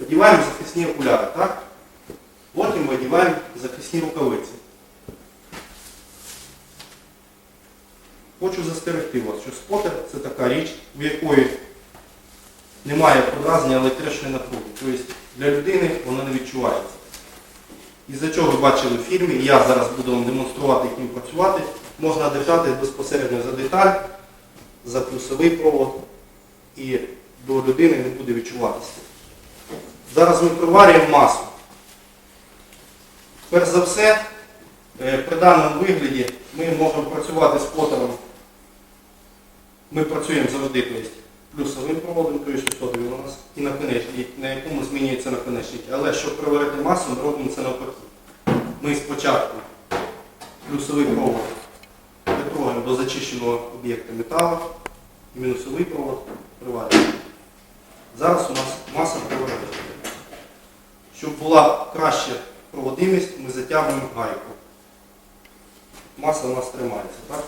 Одіваємо захисні окуляри, так? Потім одіваємо захисні рукавиці. Хочу застерегти вас, що спотер це така річ, в якої немає подразнення електричної напруги. Тобто для людини воно не відчувається. Із-за чого ви бачили в фільмі, і я зараз буду вам демонструвати, як ним працювати, можна держати безпосередньо за деталь, за плюсовий провод, і до людини не буде відчуватися. Зараз ми приварюємо масу. Перш за все, е, при даному вигляді ми можемо працювати з потером. Ми працюємо завжди тобто, плюсовим проводом, тобто сотові у нас, і наконечник, на якому змінюється наконечник. Але щоб приварити масу, ми робимо це навпаки. Ми спочатку плюсовий провод притрогаємо до зачищеного об'єкта металу і мінусовий провод приварюємо. Зараз у нас маса приварена. Щоб була краща проводимість, ми затягуємо гайку. Маса у нас тримається. Так?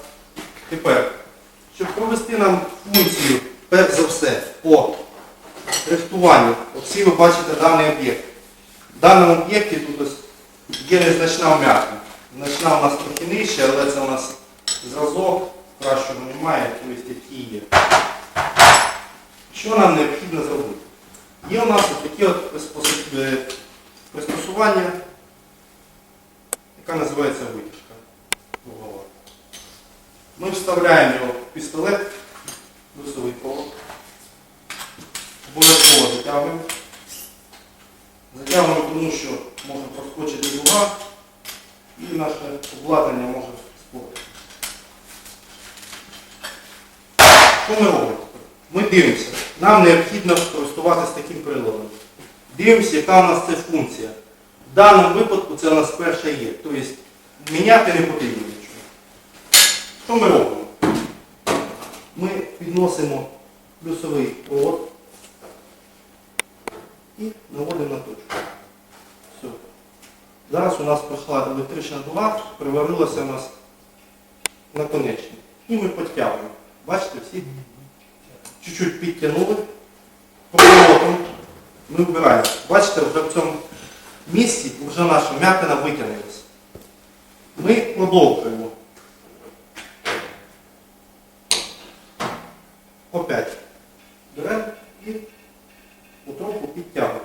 Тепер, щоб провести нам функцію, перш за все, по рихтуванню, всі ви бачите даний об'єкт. В даному об'єкті тут є незначна вмятина. Значна у нас трохи нижче, але це у нас зразок, кращого немає, тобто які є. Що нам необхідно зробити? Є у нас такі от е, пристосування, яка називається витяжка вугова. Ми вставляємо його в пістолет, плюсовий провод. Обов'язково затягуємо. Затягуємо, тому що може проскочити дуга і наше обладнання може спорити. Що ми робимо? Ми дивимося. Нам необхідно користуватися таким приладом. Дивимося, яка у нас це функція. В даному випадку це у нас перша є. Тобто міняти не потрібно нічого. Що ми робимо? Ми підносимо плюсовий провод і наводимо на точку. Все. Зараз у нас пройшла електрична дуга, приварилася у нас наконечник. І ми підтягуємо. Бачите, всі чуть-чуть підтягнули, поворотом ми вбираємо. Бачите, вже в цьому місці вже наша м'якина витягнулася. Ми продовжуємо. Опять. Беремо і потроху підтягуємо.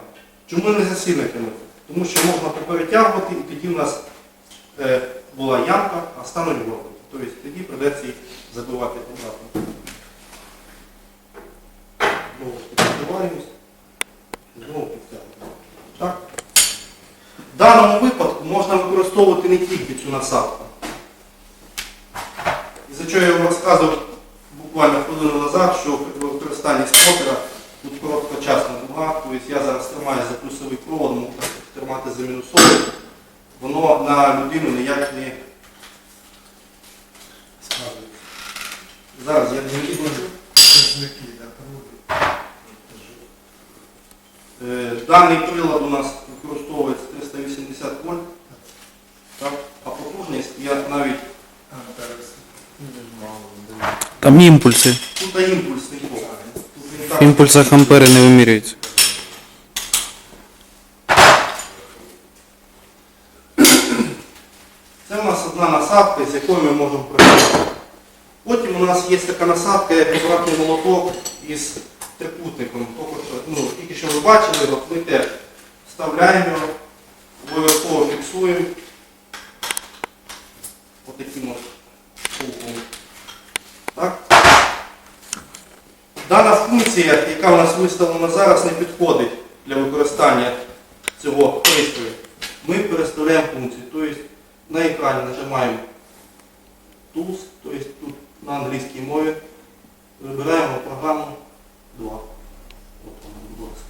Чому не засильно? Тому що можна поперетягувати і тоді у нас е, була ямка, а стануть горбики. Тобто тоді придеться їх забивати обратно. Знову ж таки відбиваємось, знову підтягуємо. Так? В даному випадку можна використовувати не тільки цю насадку. І за чого я вам розказував буквально хвилину назад, що при використанні спотера тут короткочасна дуга, тобто я зараз тримаю за плюсовий провод, можу тримати за мінусовий, воно на людину ніяк не сказується. Зараз я не буду. Е, Даний прилад у нас використовується 380 вольт, а потужність я навіть Там імпульси. тут. Тут він так- В імпульсах ампери не вимірюються. Це у нас одна насадка, з якою ми можемо працювати. Потім у нас є така насадка, як обратний молоток із трикутником. Тільки що, ну, тільки що ви бачили, от ми теж вставляємо обов'язково фіксуємо отаким от шовком. Так? Дана функція, яка у нас виставлена зараз, не підходить для використання цього пристрою. Ми переставляємо функцію. Тобто на екрані нажимаємо Tools, тобто тут на англійській мові вибираємо програму 2. От вона, будь ласка.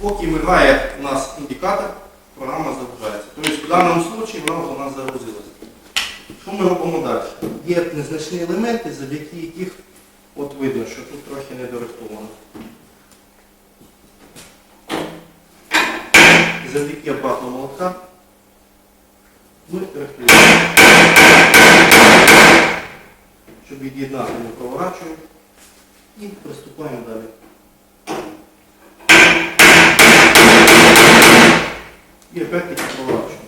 Поки мигає у нас індикатор, програма загружається. Тобто в даному випадку вона у нас загрузилася. Що ми робимо далі? Є незначні елементи, завдяки яких от видно, що тут трохи недорихтовано. Завдяки обратного молотка ми рихтуємо. Щоб від'єднати, ми проворачуємо і приступаємо далі. і опять-таки проворачуємо.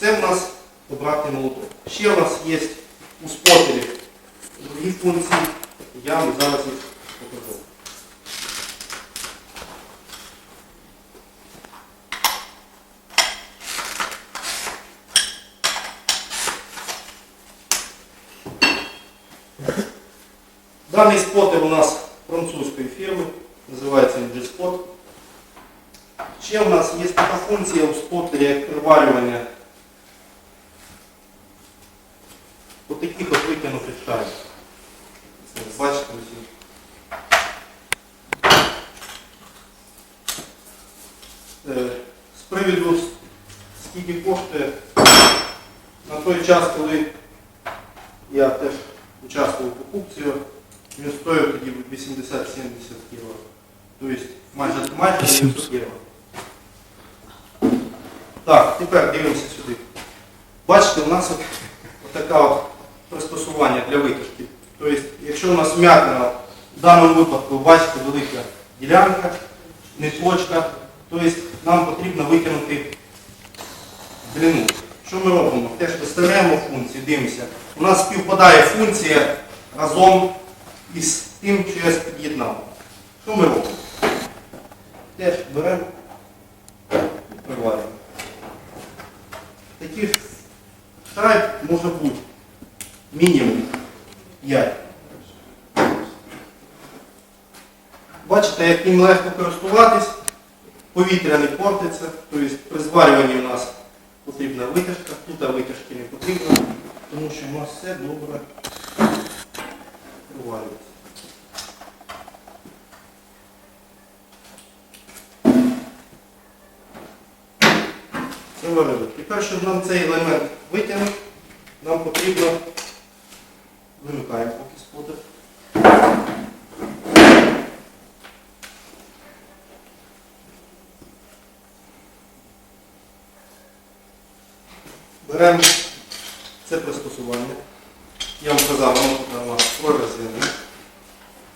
Це в нас обратний молоток. Ще у нас є у спотері другі функції, я вам зараз їх покажу. Даний спотер у нас французької фірми, називається він G-Spot. Ще у нас є така функція у спотері, як приварювання от таких от витягнутих шарів. Це, Бачите усі. Е, З приводу, скільки коштує, на той час, коли я теж участвував у покупці, він стоїв тоді 80-70 євро. Тобто майже, майже 900 євро. Так, тепер дивимося сюди. Бачите, у нас от, от пристосування для витяжки. Тобто, якщо у нас вм'ятина, в даному випадку, бачите, велика ділянка, не точка, тобто нам потрібно витягнути длину. Що ми робимо? Теж виставляємо функції, дивимося. У нас співпадає функція разом із тим, що я під'єднав. Що ми робимо? Теж беремо приварюємо. Таких шайб може бути мінімум 5. Бачите, як їм легко користуватись, повітря не портиться, тобто при зварюванні у нас потрібна витяжка, тут витяжки не потрібно, тому що у нас все добре приварюється. Важливо. Тепер, щоб нам цей елемент витягнути, нам потрібно вимикаємо поки спотер. Беремо це пристосування. Я вам казав, воно тут у нас прорезине.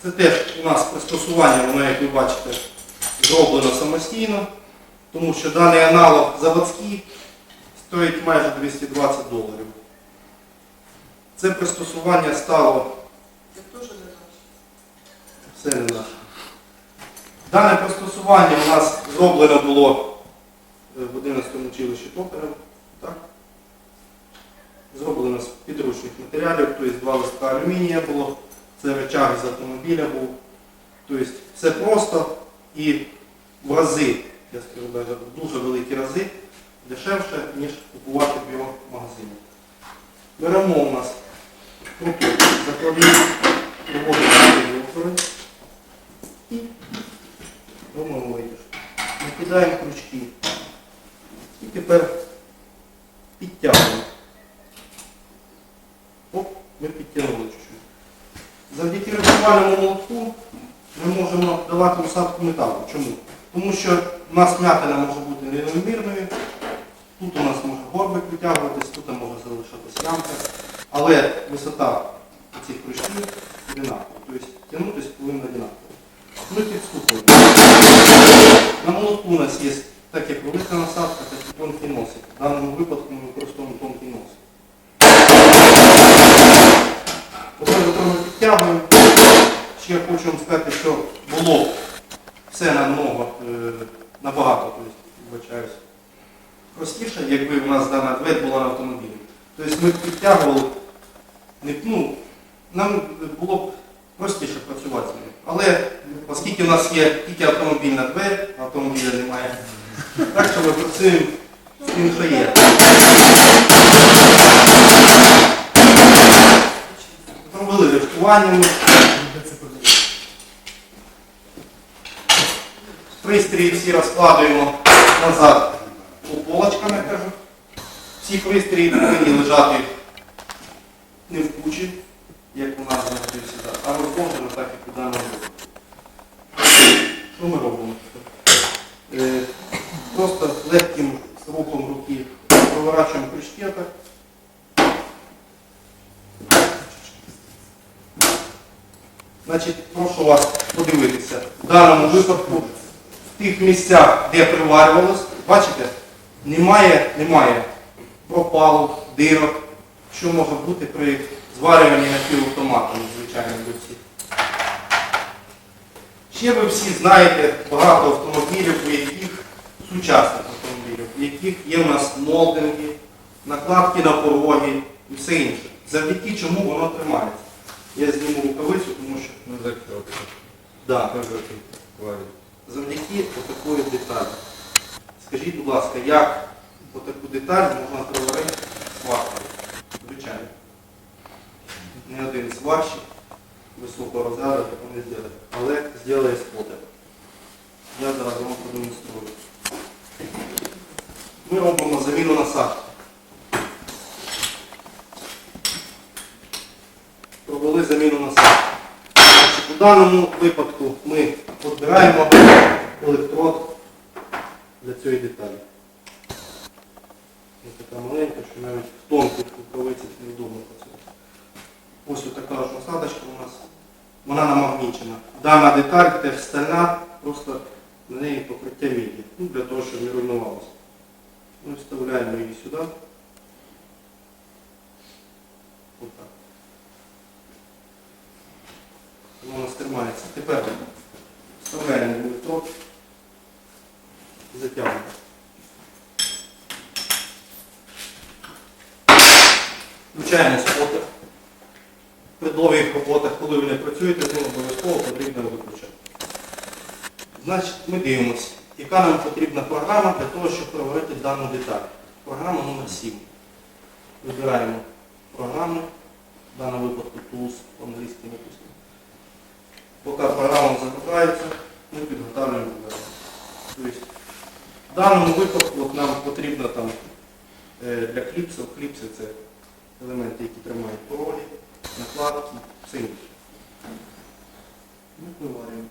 Це теж у нас пристосування, воно, як ви бачите, зроблено самостійно, тому що даний аналог заводський стоїть майже 220 доларів. Це пристосування стало Це теж не наше. все не наше. Дане пристосування у нас зроблено було е, в 11 училищі токарем. Так? Зроблено з підручних матеріалів, тобто два листка алюмінія було, це речаг з автомобіля був. Тобто все просто і в рази, я скажу навіть, в дуже великі рази, дешевше, ніж купувати в його магазині. Беремо у нас круток закладний, проводимо отвори і робимо витяжку. Накидаємо крючки. І тепер підтягуємо. Оп, ми підтягнули чуть-чуть. Завдяки регулювальному молотку ми можемо давати усадку металу. Чому? Тому що у нас м'ятина може бути нерівномірною, тут у нас може горбик витягуватись, тут може залишатись ямка, але висота цих крючків одинакова. Тобто тягнутися повинна одинаково. Ми підступуємо. На молотку у нас є так як велика насадка, так і тонкий носик. В даному випадку ми використовуємо тонкий носик. Коли трохи підтягуємо, ще хочу вам сказати, що було все намного, е, набагато, вибачаюсь, простіше, якби у нас дана дверь була на автомобілі. Тобто ми підтягували, ну, нам було б простіше працювати з нею. Але оскільки у нас є тільки автомобільна двері, автомобіля немає, так що ми працюємо з тим, що є. Робили рифтуваннями. Пристрої всі розкладуємо назад по полочкам, я кажу. Всі пристрої повинні лежати не в кучі, як у нас завжди сюди, а розложено так, як у даному випадку. Що ми робимо? Е, Просто легким рухом руки проворачуємо крючки. Значить, прошу вас подивитися. В даному випадку, тих місцях, де приварювалось, Бачите, немає, немає пропалу, дирок, що може бути при зварюванні напівавтоматом, звичайно, люці. Ще ви всі знаєте багато автомобілів, у яких сучасних автомобілів, у яких є в нас молдинги, накладки на пороги і все інше. Завдяки чому воно тримається. Я зніму рукавицю, тому що Ну, закрепка. да. Завдяки отакої деталі. Скажіть, будь ласка, як отаку деталь можна приварити сваркою? Звичайно. Не один сварщик високого розряду такого не зробить. Але зробить спотер. Я зараз вам продемонструю. Ми робимо заміну насадки. Провели заміну насадки. У даному випадку ми підбираємо електрод для цієї деталі. Ось така маленька, що навіть в тонких рукавицях невдобно працює. Ось така ж насадочка у нас. Вона намагнічена. Дана деталь теж стальна, просто на неї покриття міді. Ну, для того, щоб не руйнувалося. Ми вставляємо її сюди. Отак. Воно у нас тримається. Тепер вставляємо електрод. Затягуємо. Включаємо спотер. При довгих роботах, коли ви не працюєте, ним обов'язково потрібно виключати. Значить, ми дивимося, яка нам потрібна програма для того, щоб проварити дану деталь. Програма номер 7. Вибираємо програму, в даному випадку tools, по-англійськи написано. Поки програма загружається, ми підготовлюємо. Тобто, в даному випадку от нам потрібно там е, для кліпсів, кліпси це елементи, які тримають пороги, накладки, все інше. Ми виварюємо.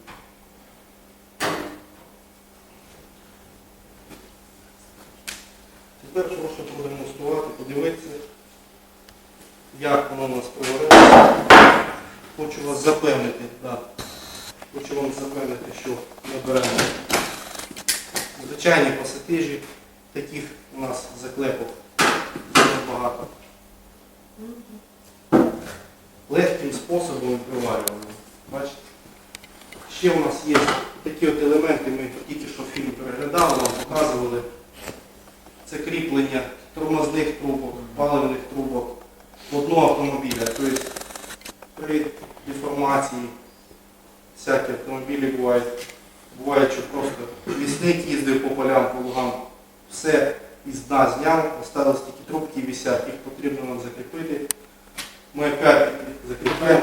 Тепер прошу продемонструвати, подивитися, як воно у нас проварилося. Хочу вас запевнити, да. хочу вам запевнити, що ми беремо звичайні пасатижі, таких у нас заклепок дуже багато. Легким способом приварюємо. Бачите? Ще у нас є такі от елементи, ми тільки що фільм переглядали, вам показували. Це кріплення тормозних трубок, паливних трубок одного автомобіля. Тобто при деформації всякі автомобілі бувають. Буває, що просто лісник їздив по полям, по лугам, все із дна зняв, осталось тільки трубки висять, їх потрібно нам закріпити. Ми опять закріпляємо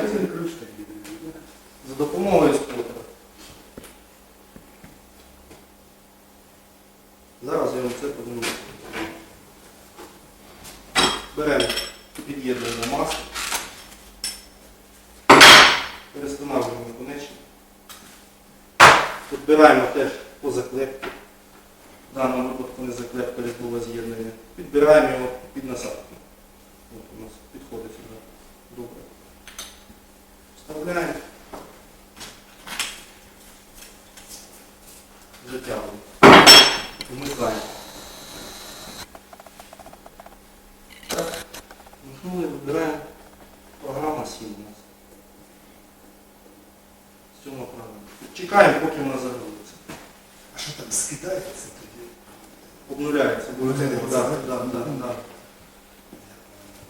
за допомогою спотера. Зараз я вам це подивлюся. Беремо під'єднуємо маску. Перестановлюємо конечник. Підбираємо теж по заклепці. В даному випадку не заклепка було з'єднання. Підбираємо його під насадку. От у нас підходить сюди. Добре. Вставляємо. Затягуємо. Вмикаємо. Так. Вмикнули, вибираємо. Програма 7 у нас. Сьома програма. Чекаємо, поки вона загрузиться. А що там скидається тоді? Обнуляється, буде Обнуляється, да, так? да, да, да.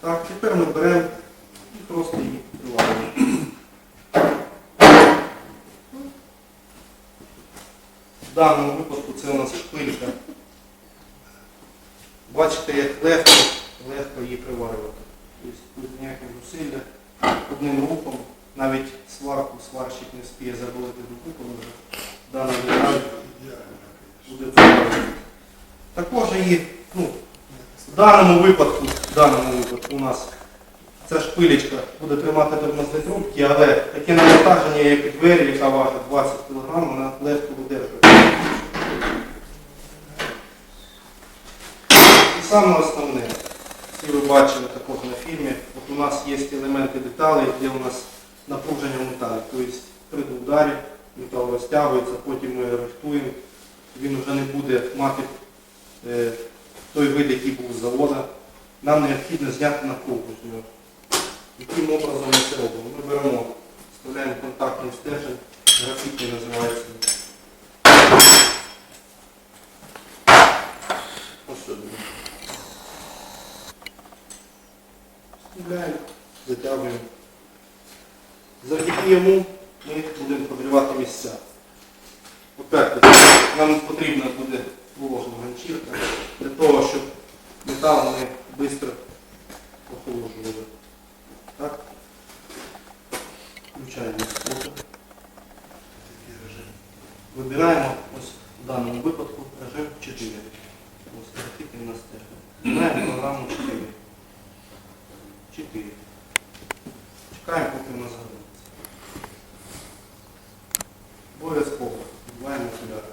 Так, тепер ми беремо і просто її відкриваємо. В даному випадку це у нас шпилька. Бачите, як легко, легко її приварювати. Тобто без ніяких зусилля, одним рухом, навіть сварку сварщик не встигне заболити до коли вже дана деталь буде приварювати. Також її, ну, в даному випадку, в даному випадку у нас ця шпилечка буде тримати тормозні трубки, але таке навантаження, як і двері, яка важить 20 кг, вона легко видержує. І саме основне, всі ви бачили також на фільмі, от у нас є елементи деталей, де у нас напруження в металі. Тобто при ударі метал розтягується, потім ми рихтуємо, він вже не буде мати е, той вид, який був з завода, нам необхідно зняти напругу з нього. Яким образом ми це робимо? Ми беремо, вставляємо контактний стержень, графітний називається. Вставляємо, затягуємо. Завдяки йому ми будемо прогрівати місця. Опять нам потрібна буде вологна ганчірка для того, щоб метал ми швидко охолоджували. Так? Включаємо спотер. Такий режим. Вибираємо ось в даному випадку режим 4. Ось графіти у нас теж. Вибираємо програму 4. 4. Чекаємо, поки у нас готується. Обов'язково вбиваємо окуляри.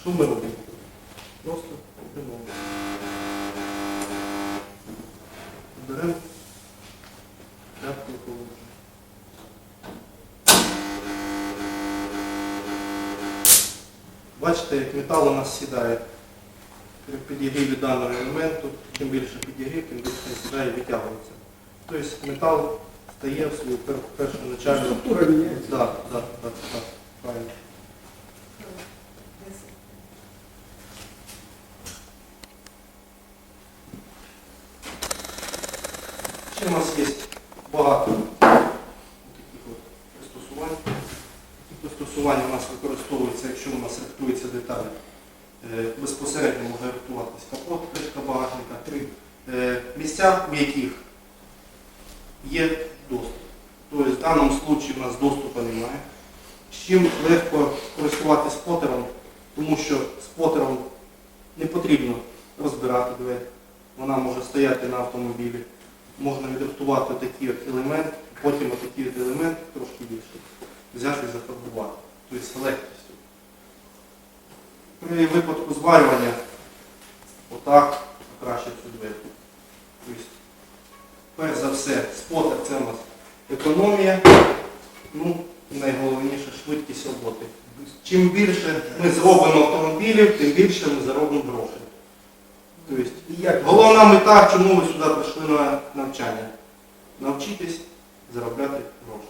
Що ми робимо? Просто робимо. Беремо тряпку. Бачите, як метал у нас сідає. При підігріві даного елементу, чим більше підігрів, тим більше він сідає і витягується. Тобто метал стає в свою пер- першу начальну. Структура міняється. Так, так, так, так, правильно. Ще у нас є багато таких от пристосувань. Такі пристосування у нас використовуються, якщо у нас рихтується деталь. Е, Безпосередньо може рихтуватись капот, кришка багажника, три е, місця, в яких є доступ. Тобто в даному випадку у нас доступу немає. З чим легко користуватися спотером, тому що спотером не потрібно розбирати двері. Вона може стояти на автомобілі. Можна відрихтувати такий от елемент, потім отакий от елемент трошки більше, взяти і зафарбувати. Тобто з легкістю. При випадку зварювання отак краще цю дверку. Тобто, перш за все, спотер це у нас економія, ну найголовніше швидкість роботи. Чим більше ми зробимо автомобілів, тим більше ми заробимо грошей. Тобто, як головна мета, чому ви сюди прийшли на навчання? Навчитись заробляти гроші.